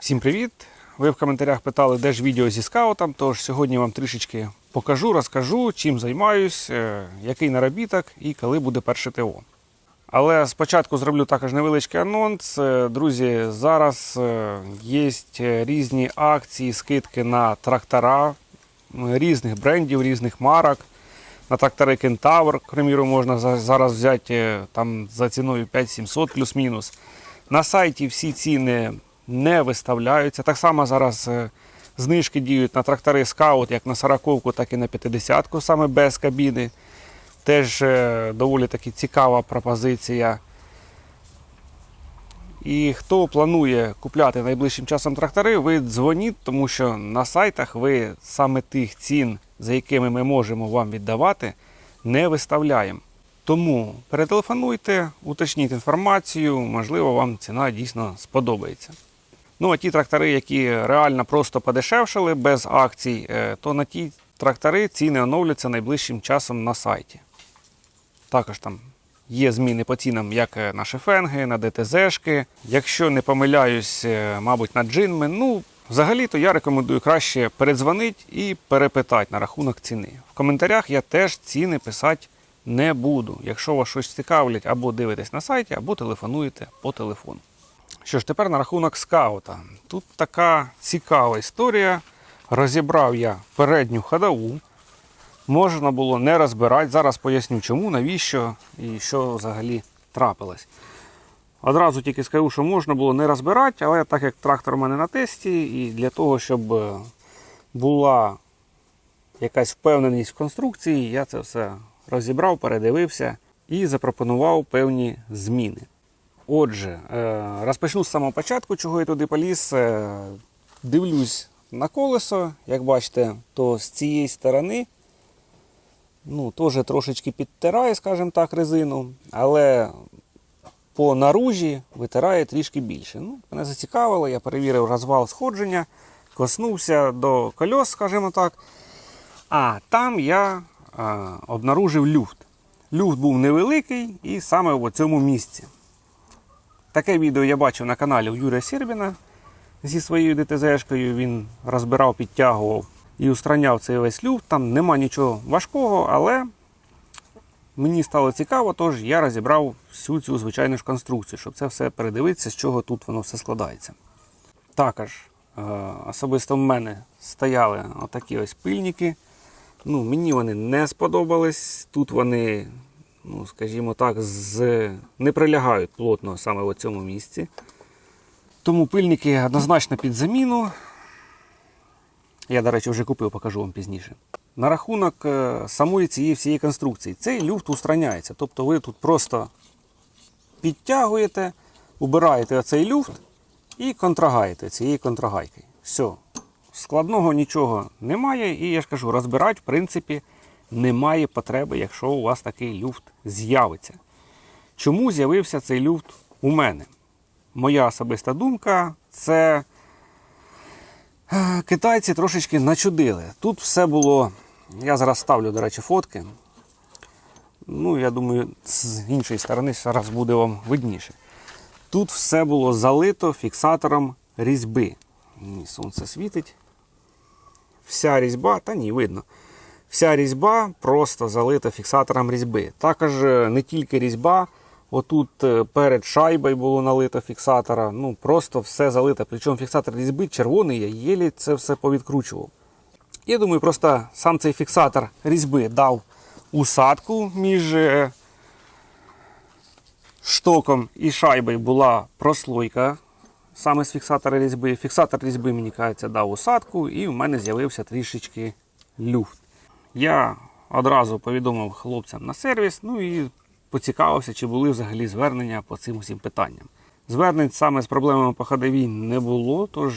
Всім привіт! Ви в коментарях питали, де ж відео зі скаутом. Тож сьогодні вам трішечки покажу, розкажу, чим займаюсь, е, який наробіток і коли буде перше ТО. Але спочатку зроблю також невеличкий анонс. Е, Друзі, зараз е, є різні акції, скидки на трактора різних брендів, різних марок. На трактори Кентавр, приміру, можна зараз взяти там за ціною 5700 плюс-мінус. На сайті всі ціни не виставляються. Так само зараз е, знижки діють на трактори скаут, як на 40 так і на 50-ку, саме без кабіни. Теж е, доволі таки цікава пропозиція. І хто планує купляти найближчим часом трактори, ви дзвоніть, тому що на сайтах ви саме тих цін, за якими ми можемо вам віддавати, не виставляємо. Тому перетелефонуйте, уточніть інформацію, можливо, вам ціна дійсно сподобається. Ну, а ті трактори, які реально просто подешевшали без акцій, е, то на ті трактори ціни оновляться найближчим часом на сайті. Також там є зміни по цінам, як е, на шефенги, на ДТЗшки. Якщо не помиляюсь, е, мабуть, на джинми. Ну, взагалі-то я рекомендую краще передзвонити і перепитати на рахунок ціни. В коментарях я теж ціни писати не буду. Якщо вас щось цікавлять, або дивитесь на сайті, або телефонуєте по телефону. Що ж, тепер на рахунок скаута. Тут така цікава історія. Розібрав я передню ходову. Можна було не розбирати. Зараз поясню, чому, навіщо і що взагалі трапилось. Одразу тільки скажу, що можна було не розбирати, але так як трактор у мене на тесті, і для того, щоб е, була якась впевненість в конструкції, я це все розібрав, передивився і запропонував певні зміни. Отже, е, розпочну з самого початку, чого я туди поліз. Е, Дивлюсь на колесо, як бачите, то з цієї сторони ну, теж трошечки підтирає, скажімо так, резину, але по наружі витирає трішки більше. Ну, мене зацікавило, я перевірив розвал сходження, коснувся до кольос, скажімо так. А там я а, обнаружив люфт. Люфт був невеликий і саме в цьому місці. Таке відео я бачив на каналі у Юрія Сірбіна зі своєю ДТЗшкою. Він розбирав, підтягував і устраняв цей весь люфт. Там нема нічого важкого, але мені стало цікаво, тож я розібрав всю цю звичайну ж конструкцію, щоб це все передивитися, з чого тут воно все складається. Також е, особисто в мене стояли отакі ось пильники. Ну, мені вони не сподобались. Тут вони, ну, скажімо так, з... не прилягають плотно саме в цьому місці. Тому пильники однозначно під заміну. Я, до речі, вже купив, покажу вам пізніше. На рахунок е, самої цієї всієї конструкції, цей люфт устраняється. Тобто ви тут просто підтягуєте, убираєте оцей люфт і контрагаєте цією контрагайкою. Все. Складного нічого немає, і я ж кажу, розбирати, в принципі, немає потреби, якщо у вас такий люфт з'явиться. Чому з'явився цей люфт у мене? Моя особиста думка це е, китайці трошечки начудили. Тут все було. Я зараз ставлю, до речі, фотки. Ну, я думаю, з іншої сторони зараз буде вам видніше. Тут все було залито фіксатором різьби. Сонце світить. Вся різьба, та ні, видно. Вся різьба просто залита фіксатором різьби. Також е, не тільки різьба, отут е, перед шайбою було налито фіксатора. Ну, просто все залито. Причому фіксатор різьби червоний, я єлі це все повідкручував. Я думаю, просто сам цей фіксатор різьби дав усадку між е, штоком і шайбою була прослойка саме з фіксатора різьби. Фіксатор різьби, мені кажеться, дав усадку, і в мене з'явився трішечки люфт. Я одразу повідомив хлопцям на сервіс, ну і поцікавився, чи були взагалі звернення по цим усім питанням. Звернень саме з проблемами по ходовій не було, тож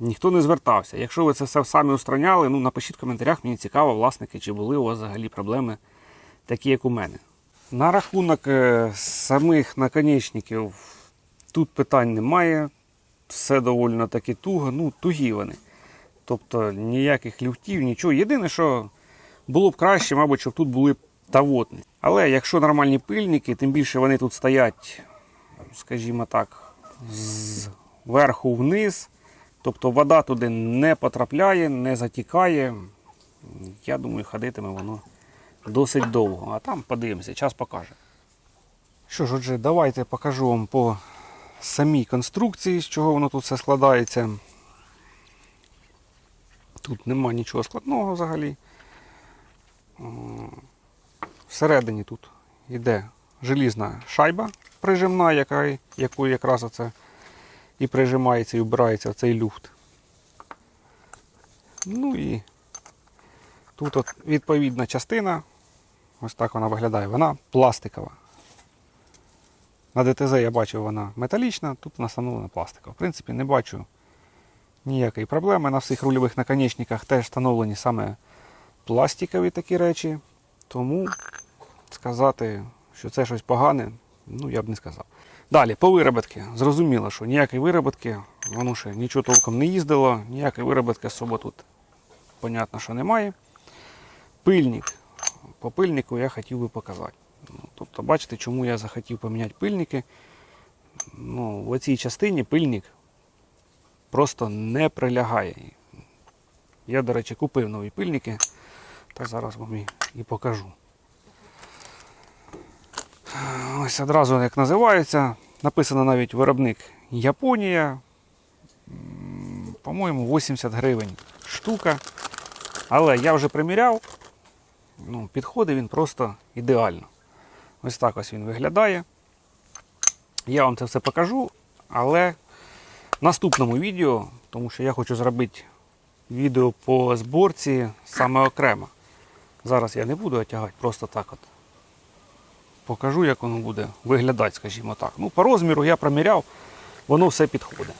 ніхто не звертався. Якщо ви це все самі устраняли, ну напишіть в коментарях, мені цікаво, власники, чи були у вас взагалі проблеми такі, як у мене. На рахунок е, самих наконечників тут питань немає. Все доволі таки туго, ну, тугі вони. Тобто ніяких люфтів, нічого. Єдине, що було б краще, мабуть, щоб тут були тавотні. Але якщо нормальні пильники, тим більше вони тут стоять, скажімо так, з вверху вниз. Тобто вода туди не потрапляє, не затікає. Я думаю, ходитиме воно досить довго. А там подивимося, час покаже. Що ж, отже, давайте покажу вам по самій конструкції, з чого воно тут все складається. Тут нема нічого складного взагалі. Всередині тут йде желізна шайба прижимна, яка, якою якраз оце і прижимається і вбирається цей люфт. Ну і тут от відповідна частина, ось так вона виглядає, вона пластикова. На ДТЗ я бачив, вона металічна, тут вона встановлена пластикова. В принципі, не бачу ніякої проблеми. На всіх рульових наконечниках теж встановлені саме пластикові такі речі. Тому сказати, що це щось погане, ну я б не сказав. Далі, по вироботки. Зрозуміло, що ніякої вироботки, воно ще нічого толком не їздило, ніякої вироботки особо тут, понятно, що немає. Пильник. По пильнику я хотів би показати. Ну, тобто, бачите, чому я захотів поміняти пильники. Ну, в цій частині пильник просто не прилягає. Я, до речі, купив нові пильники, та зараз вам і, покажу. Ось одразу як називається. Написано навіть виробник Японія. По-моєму, 80 гривень штука. Але я вже приміряв. Ну, підходить він просто ідеально. Ось так ось він виглядає. Я вам це все покажу, але наступному відео, тому що я хочу зробити відео по зборці саме окремо. Зараз я не буду отягати, просто так от. Покажу, як воно буде виглядати, скажімо так. Ну, по розміру я проміряв, воно все підходить.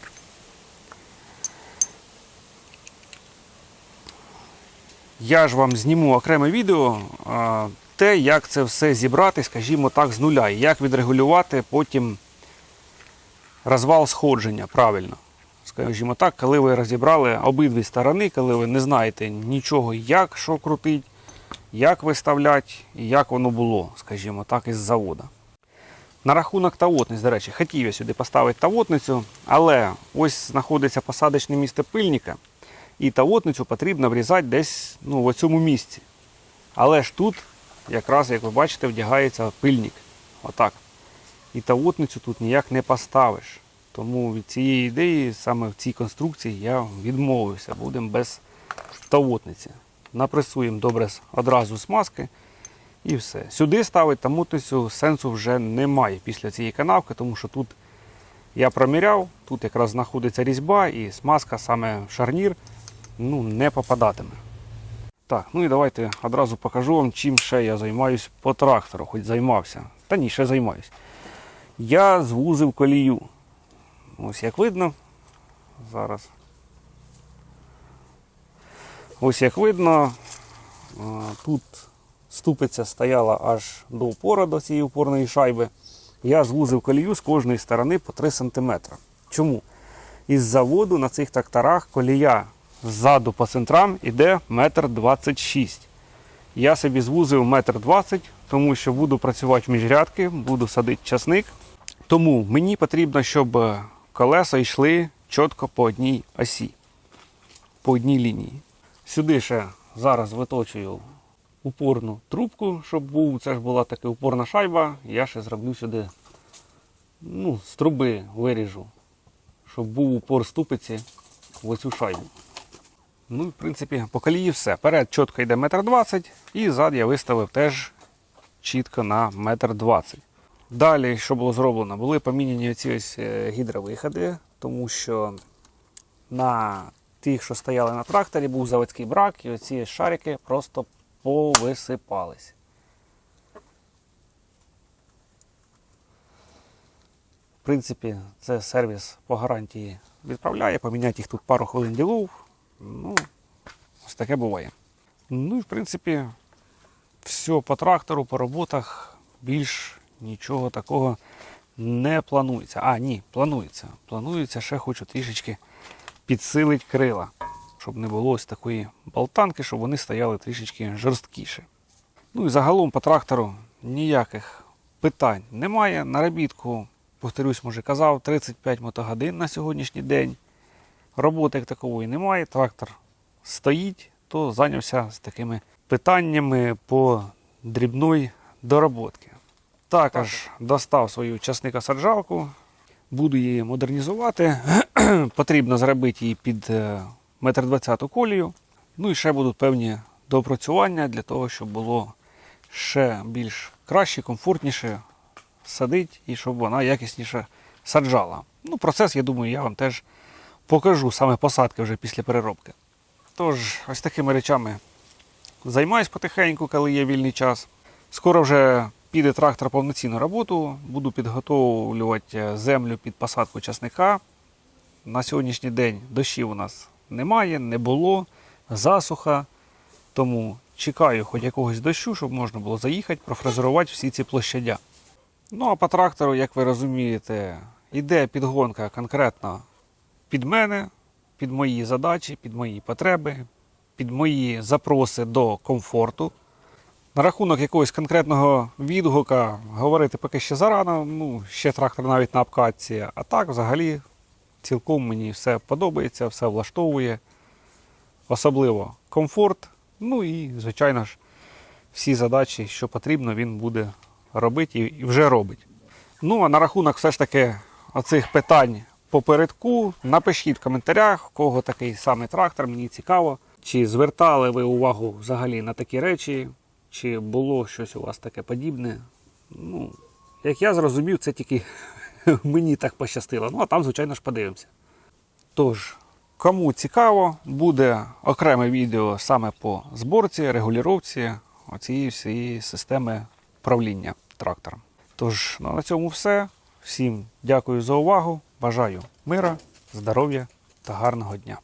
Я ж вам зніму окреме відео, те, як це все зібрати, скажімо так, з нуля, і як відрегулювати потім розвал сходження правильно. Скажімо так, коли ви розібрали обидві сторони, коли ви не знаєте нічого, як що крутить, як виставляти і як воно було, скажімо так, із заводу. На рахунок тавотниць, до речі, хотів я сюди поставити тавотницю, але ось знаходиться посадочне місце пильника, і тавотницю потрібно врізати десь ну, в цьому місці. Але ж тут, якраз, як ви бачите, вдягається пильник. Отак. І тавотницю тут ніяк не поставиш. Тому від цієї ідеї, саме в цій конструкції, я відмовився. Будемо без тавотниці. Напресуємо добре одразу смазки і все. Сюди ставити тамутницю сенсу вже немає після цієї канавки, тому що тут я проміряв, тут якраз знаходиться різьба і смазка саме в шарнір ну, не попадатиме. Так, ну і давайте одразу покажу вам, чим ще я займаюсь по трактору, хоч займався. Та ні, ще займаюсь. Я звузив колію. Ось як видно. Зараз. Ось як видно, тут ступиця стояла аж до упора до цієї упорної шайби. Я звузив колію з кожної сторони по 3 см. Чому? Із заводу на цих тракторах колія ззаду по центрам іде 1,26 м. Я собі звузив 1,20 м, тому що буду працювати в міжрядки, буду садити часник. Тому мені потрібно, щоб е, колеса йшли чітко по одній осі, по одній лінії. Сюди ще зараз виточую упорну трубку, щоб був, це ж була така упорна шайба. Я ще зроблю сюди ну, з труби виріжу, щоб був упор ступиці в оцю шайбу. Ну, в принципі, по колії все. Перед чітко йде 1,20 м і зад я виставив теж чітко на 1,20 м. Далі, що було зроблено, були поміняні ці ось е, гідровиходи, тому що на тих, що стояли на тракторі, був заводський брак, і оці шарики просто повисипались. В принципі, це сервіс по гарантії відправляє, поміняти їх тут пару хвилин ділов. Ну, ось таке буває. Ну і в принципі, все по трактору, по роботах більш нічого такого не планується. А, ні, планується. Планується, ще хочу трішечки підсилити крила, щоб не було ось такої болтанки, щоб вони стояли трішечки жорсткіше. Ну і загалом по трактору ніяких питань немає. Наробітку повторюсь, може казав, 35 мотогодин на сьогоднішній день. Роботи як такової немає, трактор стоїть, то зайнявся з такими питаннями по дрібної дороботки. Також достав свою часника саджалку, буду її модернізувати. Потрібно зробити її під е, 1,20 м колію. Ну і ще будуть певні доопрацювання для того, щоб було ще більш краще, комфортніше садити і щоб вона якісніше саджала. Ну, процес, я думаю, я вам теж покажу саме посадки вже після переробки. Тож, ось такими речами займаюсь потихеньку, коли є вільний час. Скоро вже піде трактор повноцінну роботу. Буду підготовлювати землю під посадку часника. На сьогоднішній день дощів у нас немає, не було, засуха. Тому чекаю хоч якогось дощу, щоб можна було заїхати, профрезерувати всі ці площадя. Ну а по трактору, як ви розумієте, іде підгонка конкретно під мене, під мої задачі, під мої потреби, під мої запроси до комфорту. На рахунок якогось конкретного відгука говорити поки ще зарано, ну, ще трактор навіть на обкатці. А так, взагалі, цілком мені все подобається, все влаштовує. Особливо комфорт. Ну і, звичайно ж, всі задачі, що потрібно, він буде робити і вже робить. Ну, а на рахунок все ж таки оцих питань попередку, напишіть в коментарях, в кого такий самий трактор, мені цікаво. Чи звертали ви увагу взагалі на такі речі, чи було щось у вас таке подібне. Ну, як я зрозумів, це тільки мені так пощастило. Ну, а там, звичайно ж, подивимося. Тож, кому цікаво, буде окреме відео саме по зборці, регулювання цієї всієї системи правління трактором. Тож, ну, на цьому все. Всім дякую за увагу. Бажаю мира, здоров'я та гарного дня.